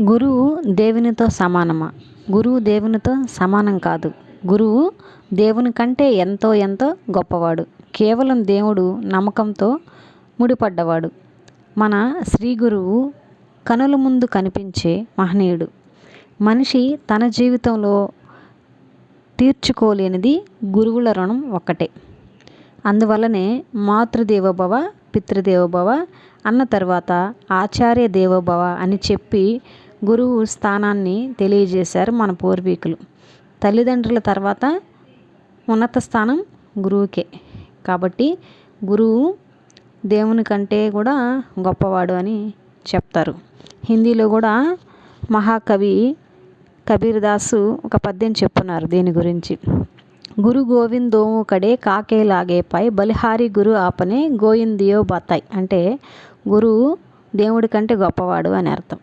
గురువు దేవునితో సమానమా? గురువు దేవునితో సమానం కాదు. గురువు దేవుని కంటే ఎంతో ఎంతో గొప్పవాడు. కేవలం దేవుడు నమ్మకంతో ముడిపడ్డవాడు. మన శ్రీ గురువు కనుల ముందు కనిపించే మహనీయుడు. మనిషి తన జీవితంలో తీర్చుకోలేనిది గురువుల రుణం ఒక్కటే. అందువల్లనే మాతృదేవోభవ పితృదేవోభవ అన్న తర్వాత ఆచార్య దేవోభవ అని చెప్పి గురువు స్థానాన్ని తెలియజేశారు మన పూర్వీకులు. తల్లిదండ్రుల తర్వాత ఉన్నత స్థానం గురువుకే. కాబట్టి గురువు దేవుని కంటే కూడా గొప్పవాడు అని చెప్తారు. హిందీలో కూడా మహాకవి కబీర్దాసు ఒక పద్యం చెప్పున్నారు దీని గురించి. గురు గోవిందోము కడే కాకే పై బలిహారి గురు ఆపనే గోయిందియో బతాయ్. అంటే గురువు దేవుడి కంటే గొప్పవాడు అని అర్థం.